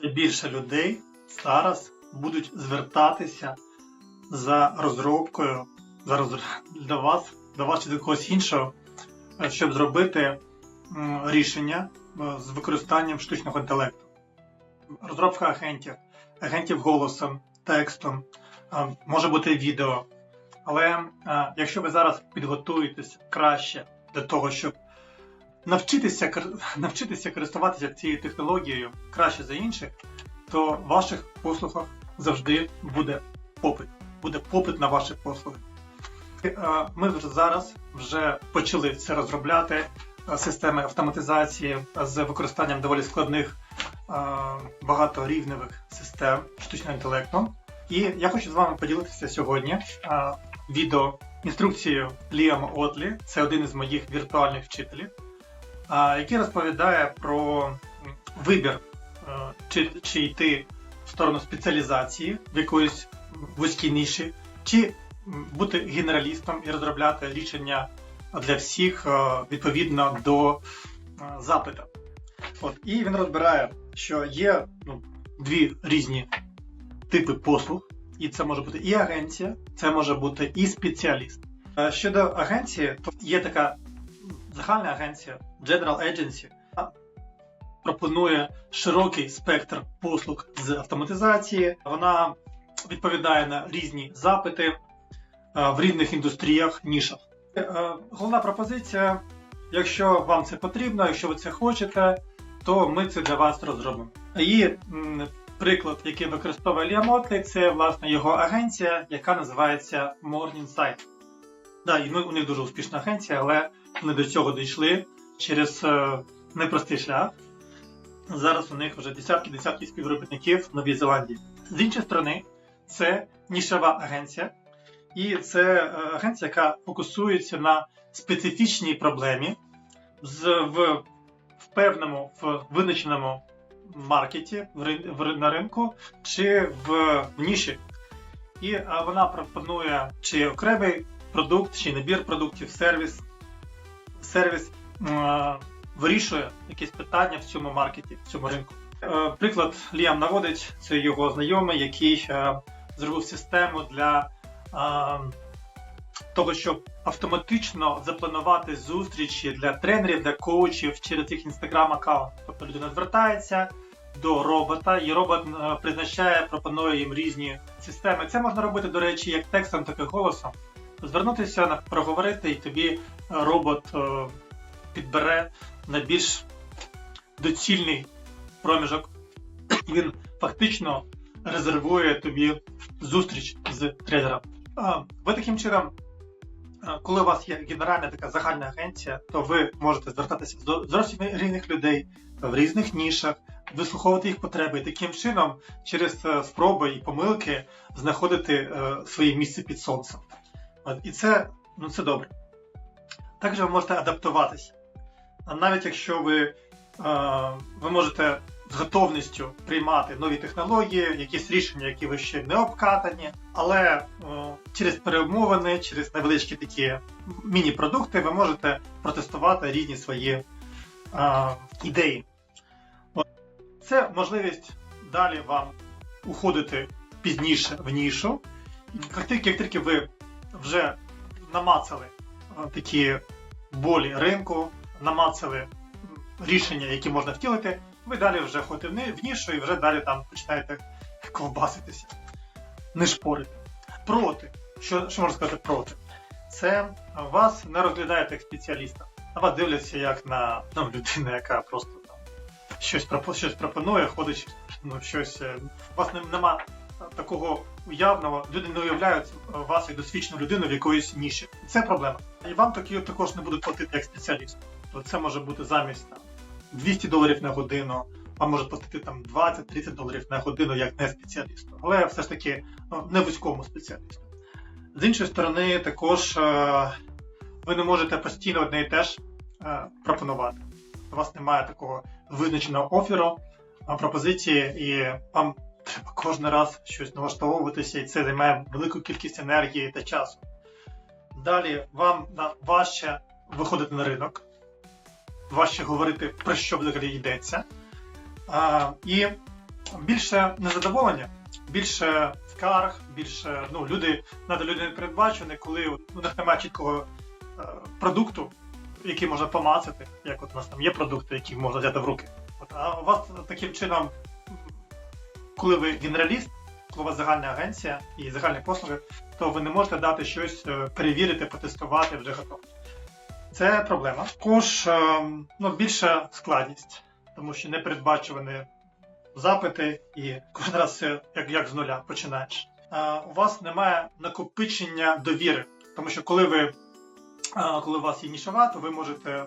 все більше людей зараз будуть звертатися за розробкою за роз... для вас, для вас чи для когось іншого, е, щоб зробити рішення е, з використанням штучного інтелекту. Розробка агентів, агентів голосом, текстом, е, може бути відео. Але якщо ви зараз підготуєтесь краще для того, щоб навчитися, навчитися користуватися цією технологією краще за інших, то в ваших послугах завжди буде попит. Буде попит на ваші послуги. Е, Ми вже зараз вже почали це розробляти е, системи автоматизації з використанням доволі складних е, багаторівневих систем штучного інтелекту. І я хочу з вами поділитися сьогодні відео інструкцією Ліама Отлі. Це один із моїх віртуальних вчителів, який розповідає про вибір, е, чи, чи йти в сторону спеціалізації в якоїсь вузькій ніші, чи бути генералістом і розробляти рішення для всіх е, відповідно до е, запита. От, і він розбирає, що є ну, дві різні типи послуг, і це може бути і агенція, це може бути і спеціаліст. Щодо агенції, то є така загальна агенція General Agency, пропонує широкий спектр послуг з автоматизації. Вона відповідає на різні запити е, в різних індустріях, нішах. Е, Головна пропозиція: якщо вам це потрібно, якщо ви це хочете, то ми це для вас розробимо. І приклад, який використовує Ліам Мотлі, це власне його агенція, яка називається Morningside. Да, і ми, у них дуже успішна агенція, але вони до цього дійшли через е, непростий шлях. Зараз у них вже десятки-десятки співробітників в Новій Зеландії. З іншої сторони, це нішова агенція, і це е, агенція, яка фокусується на специфічній проблемі з, в, в певному в визначеному маркеті в, в, на ринку чи в, в ніші. І е, вона пропонує чи окремий продукт, чи набір продуктів, сервіс. Сервіс вирішує якісь питання в цьому маркеті, в цьому ринку. Е, приклад Ліам наводить, це його знайомий, який е, зробив систему для е, того, щоб автоматично запланувати зустрічі для тренерів, для коучів через їх інстаграм аккаунт. Тобто людина звертається до робота, і робот призначає, пропонує їм різні системи. Це можна робити, до речі, як текстом, так і голосом. Звернутися, на- проговорити, і тобі е, робот е, підбере найбільш доцільний проміжок. Він фактично резервує тобі зустріч з тренером. А, Ви таким чином, е, коли у вас є генеральна така загальна агенція, то ви можете звертатися до зовсім різних людей в різних нішах, вислуховувати їх потреби і таким чином, через спроби і помилки, знаходити своє місце під сонцем. От, і це, ну, це добре. Також ви можете адаптуватися. А Навіть якщо ви, е, ви можете з готовністю приймати нові технології, якісь рішення, які ви ще не обкатані, але е, через перемовини, через невеличкі такі міні-продукти ви можете протестувати різні свої е, ідеї. От. Це можливість далі вам уходити пізніше в нішу. Як тільки ви вже намацали е, такі болі ринку, намацали рішення, які можна втілити, ви далі вже ходите в нішу і вже далі там починаєте ковбаситися, не шпорити. Проти. Що, що можна сказати проти? Це вас не розглядають як спеціаліста, а вас дивляться як на ну, людину, яка просто там щось, щось пропонує, ходить, ну, щось. е, У вас не- нема такого уявного, люди не уявляють е, вас як досвідчену людину в якоїсь ніші. Це проблема. І вам такі також не будуть платити як спеціалісту. То це може бути замість там, 200 доларів на годину, вам можуть платити там 20-30 доларів на годину як не спеціалісту. Але все ж таки ну, не вузькому спеціалісту. З іншої сторони, також е, ви не можете постійно одне і те ж е, пропонувати. У вас немає такого визначеного оферу, е, пропозиції, і вам треба кожен раз щось налаштовуватися, і це займає велику кількість енергії та часу. Далі вам важче виходити на ринок, важче говорити, про що взагалі йдеться. А, і більше незадоволення, більше скарг, більше ну, люди, надо люди не передбачені, коли у них немає чіткого е, продукту, який можна помацати, як от у нас там є продукти, які можна взяти в руки. От, а у вас таким чином, коли ви генераліст, коли у вас загальна агенція і загальні послуги, то ви не можете дати щось е, перевірити, потестувати вже готово. Це проблема. Також е, ну, більша складність, тому що непередбачувані запити, і кожен раз все як, як з нуля починаєш. Е, у вас немає накопичення довіри, тому що коли ви коли у вас є нішова, то ви можете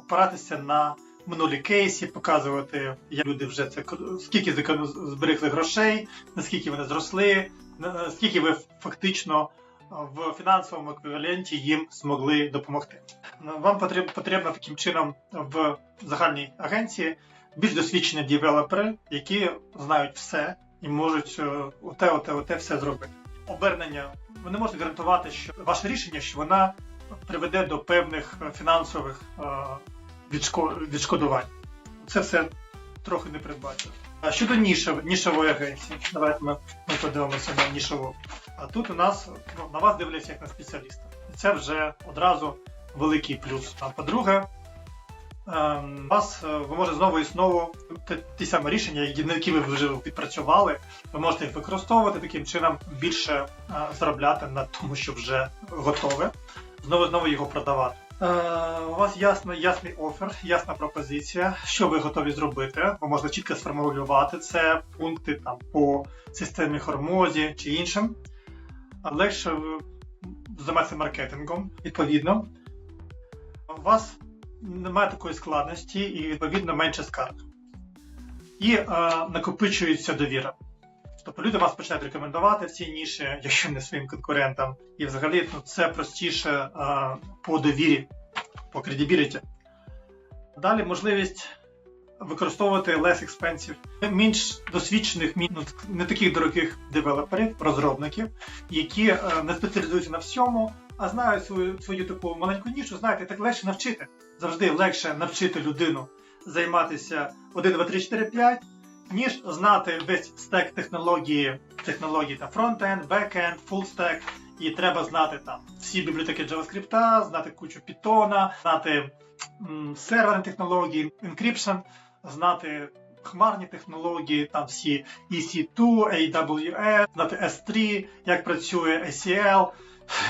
опиратися на минулі кейси, показувати, як люди вже це скільки зберегли грошей, наскільки вони зросли, на- скільки ви фактично е, в фінансовому еквіваленті їм змогли допомогти. Вам потрібно, таким чином в загальній агенції більш досвідчені девелопери, які знають все і можуть е, оте, оте, оте все зробити. Обернення ви не можете гарантувати, що ваше рішення, що вона приведе до певних е, фінансових відшко- відшкодувань. Це все трохи не передбачено. А щодо нішев, нішевої агенції, давайте ми, ми подивимося на нішову. А тут у нас ну, на вас дивляться як на спеціаліста. І це вже одразу великий плюс. А по-друге, ем, вас е, ви можете знову і знову ті, самі рішення, які ви вже відпрацювали, ви можете їх використовувати таким чином більше е, заробляти на тому, що вже готове, знову знову його продавати. Е, у вас ясно, ясний офер, ясна пропозиція, що ви готові зробити. Ви можете чітко сформулювати це, пункти там по системі Хормозі чи іншим. Легше займатися маркетингом, відповідно. У вас немає такої складності і, відповідно, менше скарг. І е, накопичується довіра. Тобто люди вас починають рекомендувати в цій ніші, якщо не своїм конкурентам. І взагалі ну, це простіше е, по довірі, по credibility. Далі можливість використовувати less expensive, менш досвідчених, ну, не таких дорогих девелоперів, розробників, які е, не спеціалізуються на всьому, а знають свою, свою таку маленьку нішу, знаєте, так легше навчити. Завжди легше навчити людину займатися 1, 2, 3, 4, 5, ніж знати весь стек технології, технології та фронтенд, бекенд, фулстек. І треба знати там всі бібліотеки JavaScript, знати кучу Python, знати м, серверні технології, encryption, знати хмарні технології, там всі EC2, AWS, знати S3, як працює ACL.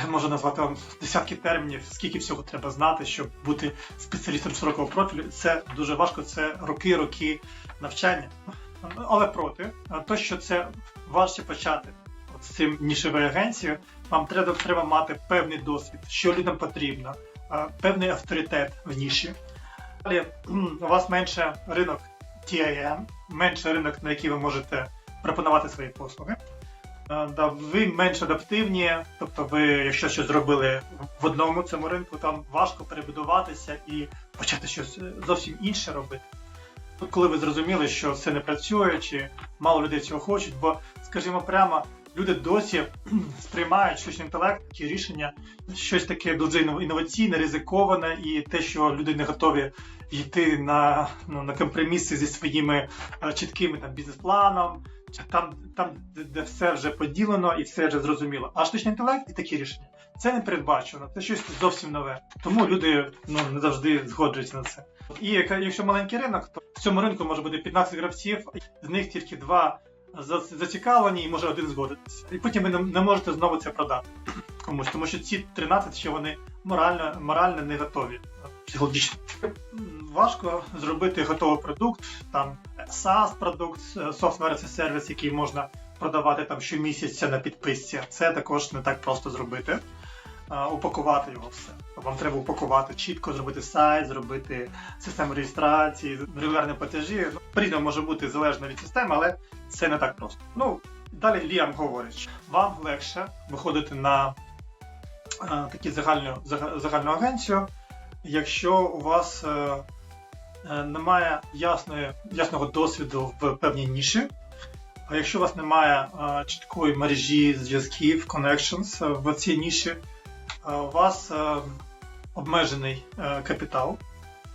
Можу назвати вам десятки термінів, скільки всього треба знати, щоб бути спеціалістом широкого профілю. Це дуже важко, це роки-роки навчання. Але проти, то, що це важче почати з цим нішевою агенцією, вам треба, треба мати певний досвід, що людям потрібно, певний авторитет в ніші. Далі у вас менше ринок TIM, менше ринок, на який ви можете пропонувати свої послуги. Да, ви менш адаптивні, тобто ви, якщо щось зробили в одному цьому ринку, там важко перебудуватися і почати щось е, зовсім інше робити. Коли ви зрозуміли, що все не працює, чи мало людей цього хочуть, бо, скажімо прямо, люди досі сприймають штучний інтелект, такі рішення, щось таке дуже інноваційне, ризиковане, і те, що люди не готові йти на, ну, на компроміси зі своїми е, чіткими там, бізнес-планом, там, там де все вже поділено і все вже зрозуміло. А штучний інтелект і такі рішення це не передбачено, це щось зовсім нове. Тому люди ну, не завжди згоджуються на це. І якщо маленький ринок, то в цьому ринку може бути 15 гравців, з них тільки два зацікавлені і може один згодитися. І потім ви не, можете знову це продати комусь, тому що ці 13 ще вони морально, морально не готові психологічно. Важко зробити готовий продукт, там SaaS продукт, Software as Service, який можна продавати там щомісяця на підписці. Це також не так просто зробити. Упакувати його все. Вам треба упакувати чітко, зробити сайт, зробити систему реєстрації, регулярні платежі. Ну, по-різному може бути залежно від системи, але це не так просто. Ну, далі Ліам говорить, що вам легше виходити на е, таку загальну, зага- загальну агенцію, якщо у вас е, е, немає ясної, ясного досвіду в певній ніші. А якщо у вас немає чіткої мережі зв'язків, connections в цій ніші, у вас е, обмежений е, капітал,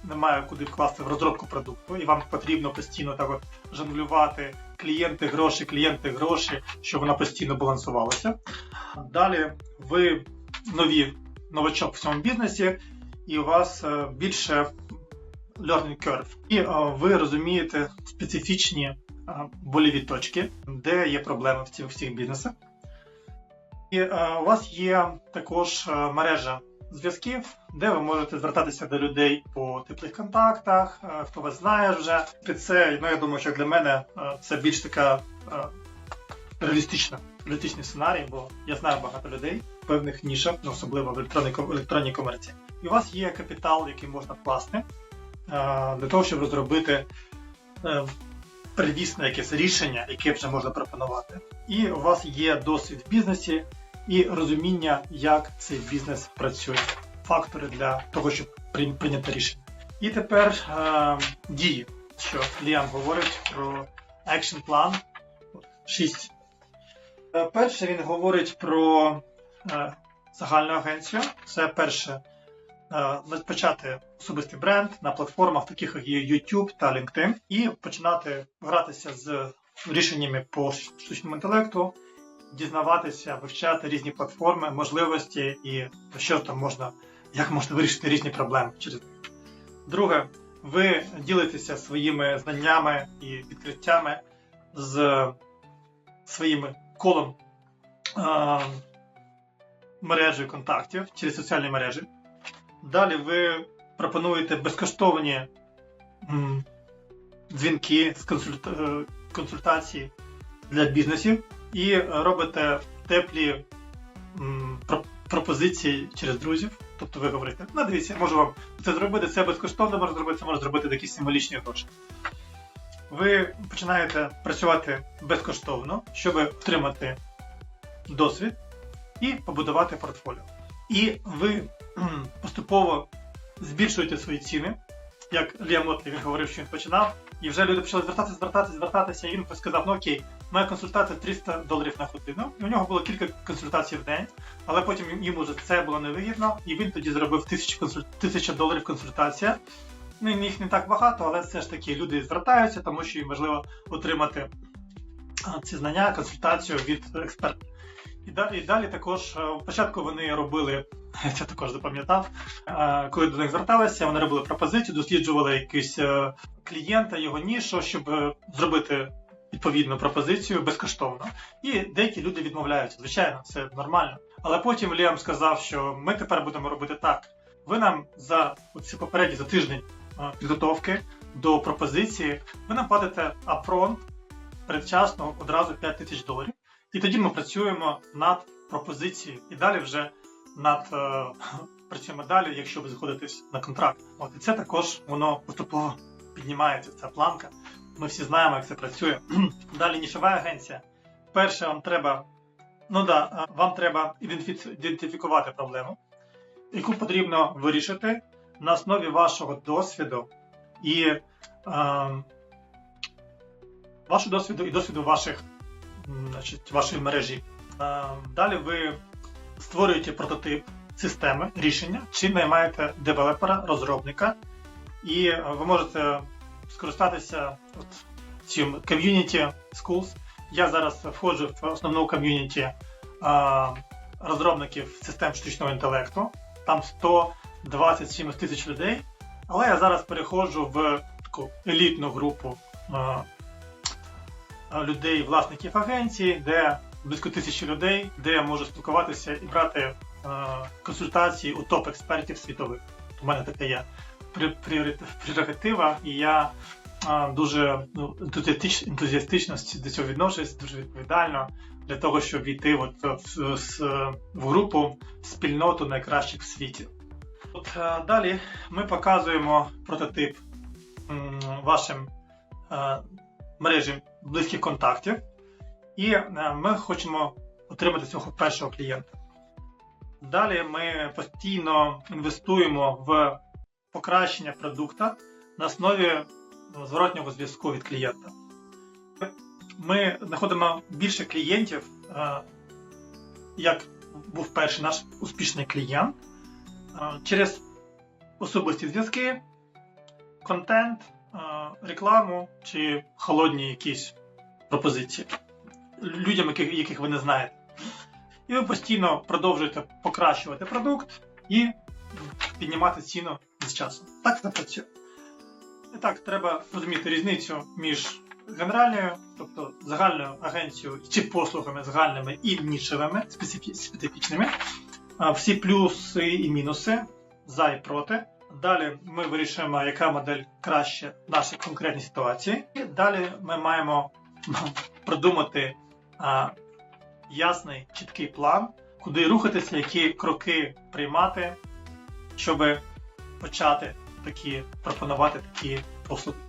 немає куди вкласти в розробку продукту, і вам потрібно постійно так от жонглювати клієнти, гроші, клієнти, гроші, щоб вона постійно балансувалася. Далі ви нові новачок в цьому бізнесі, і у вас е, більше learning curve. І е, ви розумієте специфічні е, боліві точки, де є проблеми в цих всіх бізнесах. І у вас є також мережа зв'язків, де ви можете звертатися до людей по теплих контактах, хто вас знає вже. І це, ну я думаю, що для мене це більш така реалістична, реалістичний сценарій, бо я знаю багато людей в певних нішах, ну, особливо в електронній, електронній комерції. І у вас є капітал, який можна вкласти для того, щоб розробити е, первісне якесь рішення, яке вже можна пропонувати. І у вас є досвід в бізнесі і розуміння, як цей бізнес працює, фактори для того, щоб прийняти рішення. І тепер е, дії, що Ліан говорить про action plan 6. Е, перше, він говорить про е, загальну агенцію. Це перше е, почати особистий бренд на платформах, таких як YouTube та LinkedIn, і починати гратися з рішеннями по штучному інтелекту, дізнаватися, вивчати різні платформи, можливості і що там можна, як можна вирішити різні проблеми через них. Друге, ви ділитеся своїми знаннями і відкриттями з своїми колом е, мережі контактів через соціальні мережі. Далі ви пропонуєте безкоштовні м, дзвінки з консульта... Е, консультації для бізнесів і робите теплі пропозиції через друзів. Тобто ви говорите, ну дивіться, можу вам це зробити, це безкоштовно можна зробити, це можна зробити такі символічні гроші. Ви починаєте працювати безкоштовно, щоб отримати досвід і побудувати портфоліо. І ви поступово збільшуєте свої ціни. Як Ліам Мотлі він говорив, що він починав, і вже люди почали звертатися, звертатися, звертатися, і він сказав, ну окей, моя консультація 300 доларів на годину. У нього було кілька консультацій в день, але потім йому вже це було невигідно, і він тоді зробив 1000 консуль... 1000 доларів консультація. Ну, їх не так багато, але все ж таки люди звертаються, тому що їм важливо отримати ці знання, консультацію від експерта. І далі, і далі також спочатку вони робили, я також запам'ятав, коли до них зверталися, вони робили пропозицію, досліджували якийсь е, клієнта, його нішу, щоб е, зробити відповідну пропозицію безкоштовно. І деякі люди відмовляються. Звичайно, це нормально. Але потім Ліам сказав, що ми тепер будемо робити так. Ви нам за ці попередні за тиждень підготовки до пропозиції, ви нам платите апронт передчасно одразу 5 тисяч доларів. І тоді ми працюємо над пропозицією і далі вже над е, працюємо далі, якщо ви заходитесь на контракт. От і це також воно поступово піднімається. Ця планка. Ми всі знаємо, як це працює. Далі нішова агенція. Перше, вам треба ну да, вам треба ідентифікувати проблему, яку потрібно вирішити на основі вашого досвіду і е, вашого досвіду і досвіду ваших, значить, вашої мережі. Е, далі ви створюєте прототип системи рішення, чи наймаєте девелопера, розробника, і ви можете скористатися от, цим community schools. Я зараз входжу в основну ком'юніті розробників систем штучного інтелекту. Там 100 27 тисяч людей. Але я зараз переходжу в таку елітну групу людей, власників агенції, де близько тисячі людей, де я можу спілкуватися і брати консультації у топ-експертів світових. У мене така є прерогатива, і я дуже ну, ентузіастично до цього відношусь, дуже відповідально для того, щоб війти от в, в, в групу спільноту найкращих в світі. От е, Далі ми показуємо прототип вашим е, мережі близьких контактів, і е, ми хочемо отримати цього першого клієнта. Далі ми постійно інвестуємо в покращення продукту на основі зворотнього зв'язку від клієнта. Ми знаходимо більше клієнтів, як був перший наш успішний клієнт через особисті зв'язки, контент, рекламу чи холодні якісь пропозиції людям, яких, яких ви не знаєте. І ви постійно продовжуєте покращувати продукт і піднімати ціну з часом. Так це працює. І так, треба розуміти різницю між генеральною, тобто загальною агенцією чи послугами загальними і нішевими, специфічними, всі плюси і мінуси за і проти. Далі ми вирішуємо, яка модель краще в нашій конкретній ситуації. І далі ми маємо продумати а, ясний, чіткий план, куди рухатися, які кроки приймати, щоб почати такі пропонувати такі послуги.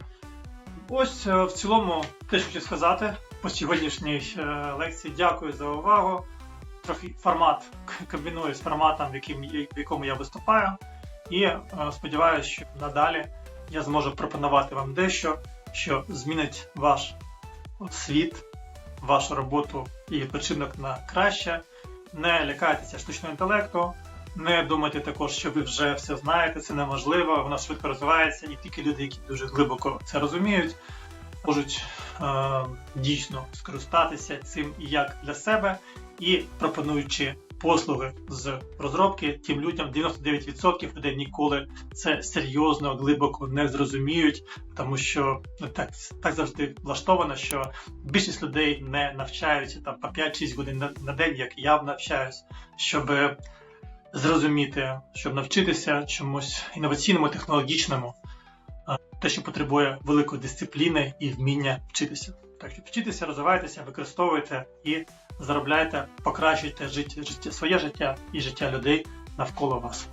Ось е, в цілому те, що хотів сказати по сьогоднішній е, лекції. Дякую за увагу. Формат комбіную з форматом, в, в якому я виступаю. І е, сподіваюся, що надалі я зможу пропонувати вам дещо, що змінить ваш світ, вашу роботу і відпочинок на краще. Не лякайтеся штучного інтелекту, не думайте також, що ви вже все знаєте, це неможливо, воно швидко розвивається, і тільки люди, які дуже глибоко це розуміють, можуть е, дійсно скористатися цим як для себе і пропонуючи послуги з розробки тим людям 99% людей ніколи це серйозно, глибоко не зрозуміють, тому що ну, так, так завжди влаштовано, що більшість людей не навчаються там по 5-6 годин на, на день, як я навчаюсь, щоб зрозуміти, щоб навчитися чомусь інноваційному, технологічному, е, те, що потребує великої дисципліни і вміння вчитися. Так що вчитися, розвивайтеся, використовуйте і заробляйте, покращуйте життя, життя, своє життя і життя людей навколо вас.